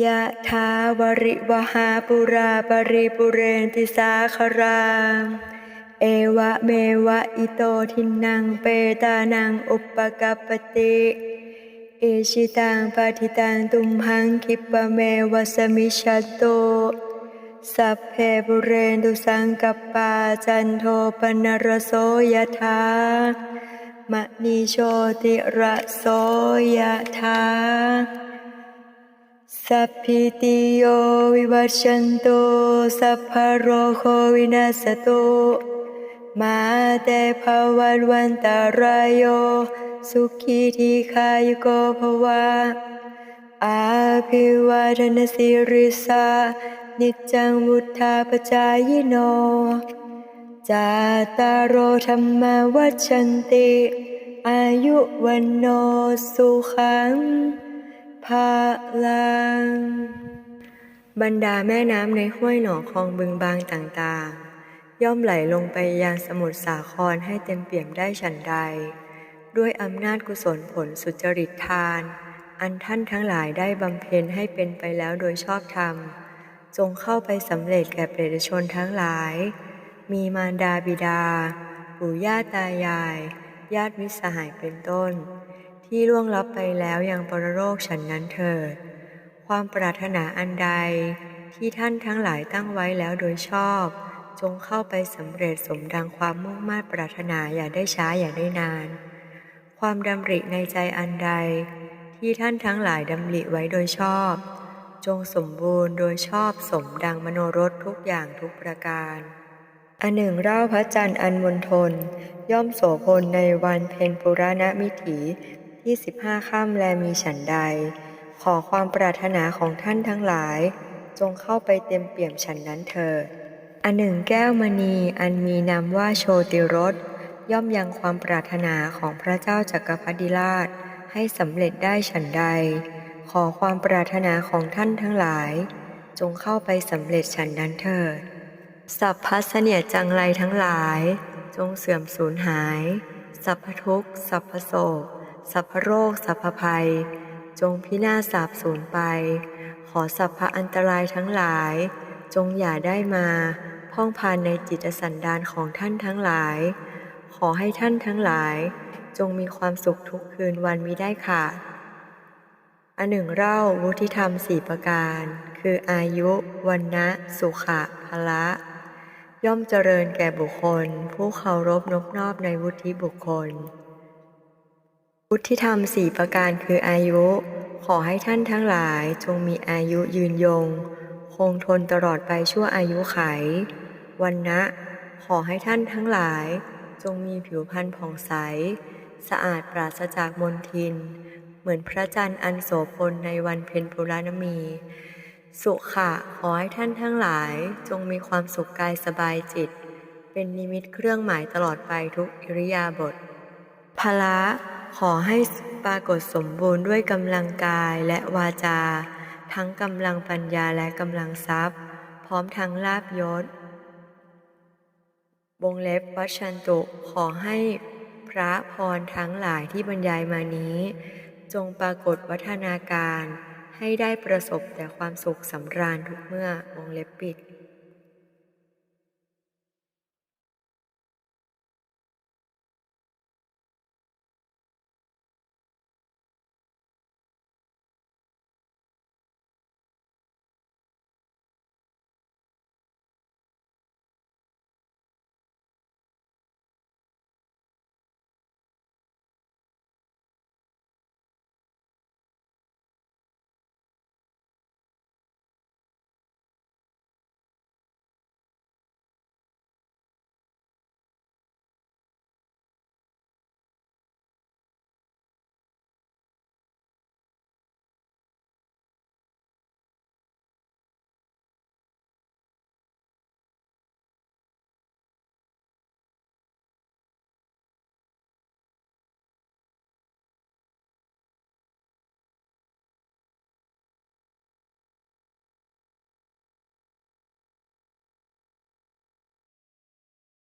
ยะถาวริวหาปุราปริปุเรนติสาครามเอวะเมวะอิโตทินังเปตานังอุปกัปติเอชิตังปฏิตังตุมหังคิปะเมวะสมิชชโตสัพเพปุเรนตุสังกปปาจันโทปนรโสยถามะนีโชติระโสยถา สัพพิติโยวิวัชชันตุสัพพะโรโควินาสตุมาเตภวันวันตารายโยสุขีทีคายุโกภวะอาภิวาทนสิริสานิจังวุธาปจายโน จาตารโอธรรมวัชชันติ อายุวันโนสุขัง ภาลัง บรรดาแม่น้ำในห้วยหนองคลองบึงบางต่างๆ ย่อมไหลลงไปยังสมุทรสาครให้เต็มเปี่ยมได้ฉันใด ด้วยอำนาจกุศลผลสุจริตทาน อันท่านทั้งหลายได้บำเพ็ญให้เป็นไปแล้วโดยชอบธรรม จงเข้าไปสำเร็จแก่เปรตชนทั้งหลาย มีมารดาบิดา ปู่ย่าตายาย ญาติมิตรสหายเป็นต้น ที่ล่วงลับไปแล้วยังปรโลกฉันนั้นเถิด ความปรารถนาอันใดที่ท่านทั้งหลายตั้งไว้แล้วโดยชอบ จงเข้าไปสำเร็จสมดังความมุ่งมา่ปรารถนาอย่าได้ช้าอย่าได้นาน ความดำริในใจอันใด ที่ท่านทั้งหลายดำริไว้โดยชอบ จงสมบูรณ์โดยชอบสมดังมโนรสทุกอย่างทุกประการอันหนึ่งเล่าพระจันทร์อันมณฑลย่อมโสพลในวันเพ็ญปุราณมิถี ที่สิบห้าค่ำแลมีฉันใด ขอความปรารถนาของท่านทั้งหลาย จงเข้าไปเต็มเปี่ยมฉันนั้นเถิดอันหนึ่งแก้วมณีอันมีนามว่าโชติรสย่อมยังความปรารถนาของพระเจ้าจักรพรรดิราช ให้สำเร็จได้ฉันใด ขอความปรารถนาของท่านทั้งหลาย จงเข้าไปสำเร็จฉันนั้นเถิดสัพพัสเนียจังไรทั้งหลาย จงเสื่อมสูญหาย สัพพทุกข์สัพพโศก สัพพโรคสัพพภัย จงพินาศสาบสูญไป ขอสัพพอันตรายทั้งหลาย จงอย่าได้มาพ่องพานในจิตสันดานของท่านทั้งหลาย ขอให้ท่านทั้งหลาย จงมีความสุขทุกคืนวันมิได้ขาดอันหนึ่งเล่าวุฒิธรรมสี่ประการ คืออายุวันนะสุขะพละ ย่อมเจริญแก่บุคคล ผู้เคารพนบนอบในวุฒิบุคคล วุฒิธรรมสี่ประการคืออายุ ขอให้ท่านทั้งหลายจงมีอายุยืนยง คงทนตลอดไปชั่วอายุไข วันนะ ขอให้ท่านทั้งหลาย จงมีผิวพรรณผ่องใส สะอาดปราศจากมลทิน เหมือนพระจันทร์อันโสพลในวันเพ็ญปุราณมี สุขะขอให้ท่านทั้งหลายจงมีความสุขกายสบายจิต เป็นนิมิตเครื่องหมายตลอดไปทุกอิริยาบถพละ ขอให้ปรากฏสมบูรณ์ด้วยกำลังกายและวาจา ทั้งกำลังปัญญาและกำลังทรัพย์ พร้อมทั้งลาบยศวงเล็บวัชันตุขอให้พระพรทั้งหลายที่บรรยายมานี้ จงปรากฏวัฒนาการให้ได้ประสบแต่ความสุขสำราญทุกเมื่อวงเล็บปิด